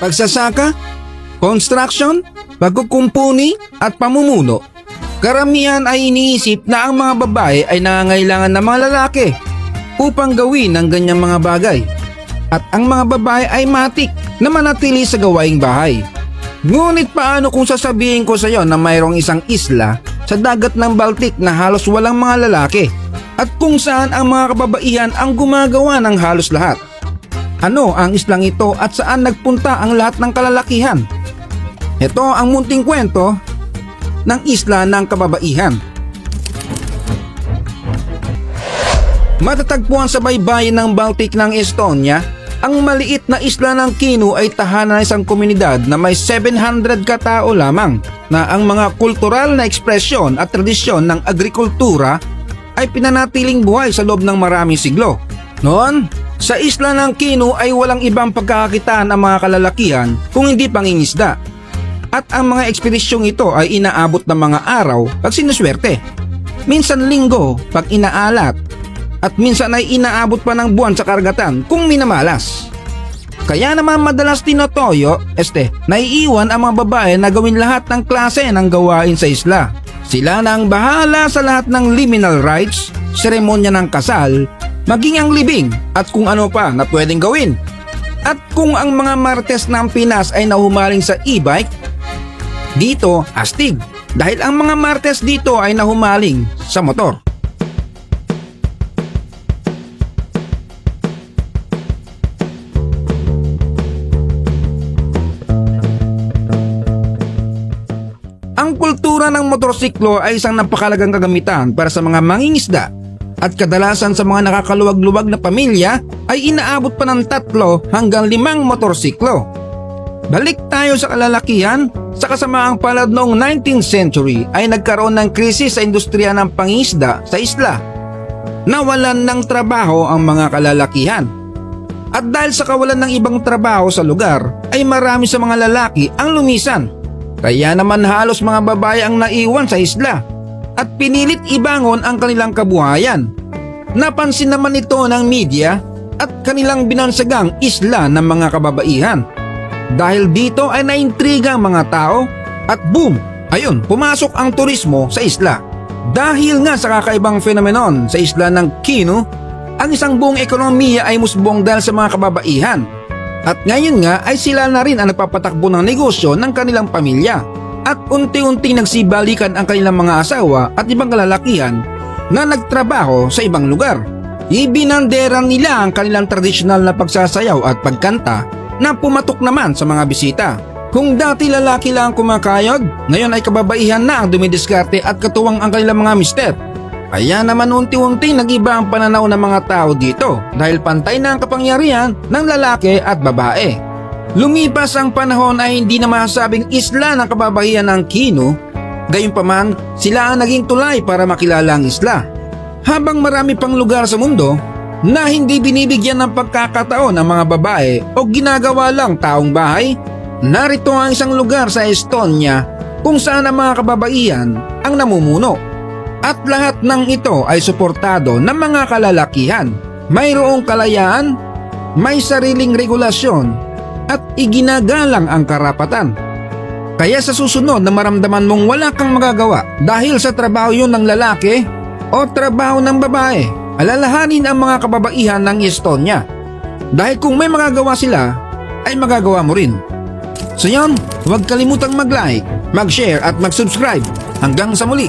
pagsasaka, construction, pagkukumpuni at pamumuno. Karamihan ay iniisip na ang mga babae ay nangangailangan ng mga lalaki upang gawin ang ganyang mga bagay. At ang mga babae ay matik na manatili sa gawaing bahay. Ngunit paano kung sasabihin ko sa iyo na mayroong isang isla sa dagat ng Baltic na halos walang mga lalaki at kung saan ang mga kababaihan ang gumagawa ng halos lahat? Ano ang islang ito at saan nagpunta ang lahat ng kalalakihan? Ito ang munting kwento ng isla ng kababaihan. Matatagpuan sa baybayin ng Baltic ng Estonia, ang maliit na isla ng Kinu ay tahanan ng isang komunidad na may 700 katao lamang na ang mga kultural na ekspresyon at tradisyon ng agrikultura ay pinanatiling buhay sa loob ng maraming siglo. Noon, sa isla ng Kinu ay walang ibang pagkakakitaan ang mga kalalakihan kung hindi pangingisda. At ang mga ekspedisyong ito ay inaabot ng mga araw pag sinuswerte. Minsan linggo pag inaalat at minsan ay inaabot pa ng buwan sa karagatan kung minamalas. Kaya naman madalas tinotoyo, este, naiiwan ang mga babae na gawin lahat ng klase ng gawain sa isla. Sila na ang bahala sa lahat ng liminal rites, seremonya ng kasal, maging ang libing at kung ano pa na pwedeng gawin. At kung ang mga martes ng Pinas ay nahumaling sa e-bike, dito astig dahil ang mga martes dito ay nahumaling sa motor. Ang kultura ng motorsiklo ay isang napakalagang kagamitan para sa mga mangingisda at kadalasan sa mga nakakaluwag-luwag na pamilya ay inaabot pa ng tatlo hanggang limang motorsiklo. Balik tayo sa kalalakihan, sa kasamaang palad noong 19th century ay nagkaroon ng krisis sa industriya ng pangisda sa isla. Nawalan ng trabaho ang mga kalalakihan. At dahil sa kawalan ng ibang trabaho sa lugar, ay marami sa mga lalaki ang lumisan. Kaya naman halos mga babae ang naiwan sa isla at pinilit ibangon ang kanilang kabuhayan. Napansin naman ito ng media at kanilang binansagang isla ng mga kababaihan. Dahil dito ay naintriga ang mga tao at boom! Ayun, pumasok ang turismo sa isla. Dahil nga sa kakaibang phenomenon sa isla ng Kinu, ang isang buong ekonomiya ay musbong dahil sa mga kababaihan. At ngayon nga ay sila na rin ang nagpapatakbo ng negosyo ng kanilang pamilya. At unti-unting nagsibalikan ang kanilang mga asawa at ibang kalalakihan na nagtrabaho sa ibang lugar. Ibinanderan nila ang kanilang tradisyonal na pagsasayaw at pagkanta na pumatok naman sa mga bisita. Kung dati lalaki lang ang kumakayod, ngayon ay kababaihan na ang dumidiskarte at katuwang ang kanilang mga mister. Kaya naman unti-unti nag-iba ang pananaw ng mga tao dito dahil pantay na ang kapangyarihan ng lalaki at babae. Lumipas ang panahon ay hindi na masasabing isla ng kababayan ng Kino, gayunpaman sila ang naging tulay para makilala ang isla. Habang marami pang lugar sa mundo na hindi binibigyan ng pagkakataon ng mga babae o ginagawa lang taong bahay, narito ang isang lugar sa Estonia kung saan ang mga kababaihan ang namumuno. At lahat ng ito ay suportado ng mga kalalakihan. Mayroong kalayaan, may sariling regulasyon, at iginagalang ang karapatan. Kaya sa susunod na maramdaman mong wala kang magagawa dahil sa trabaho yun ng lalaki o trabaho ng babae, alalahanin ang mga kababaihan ng Estonia. Dahil kung may magagawa sila, ay magagawa mo rin. So yun, huwag kalimutang mag-like, mag-share at mag-subscribe. Hanggang sa muli!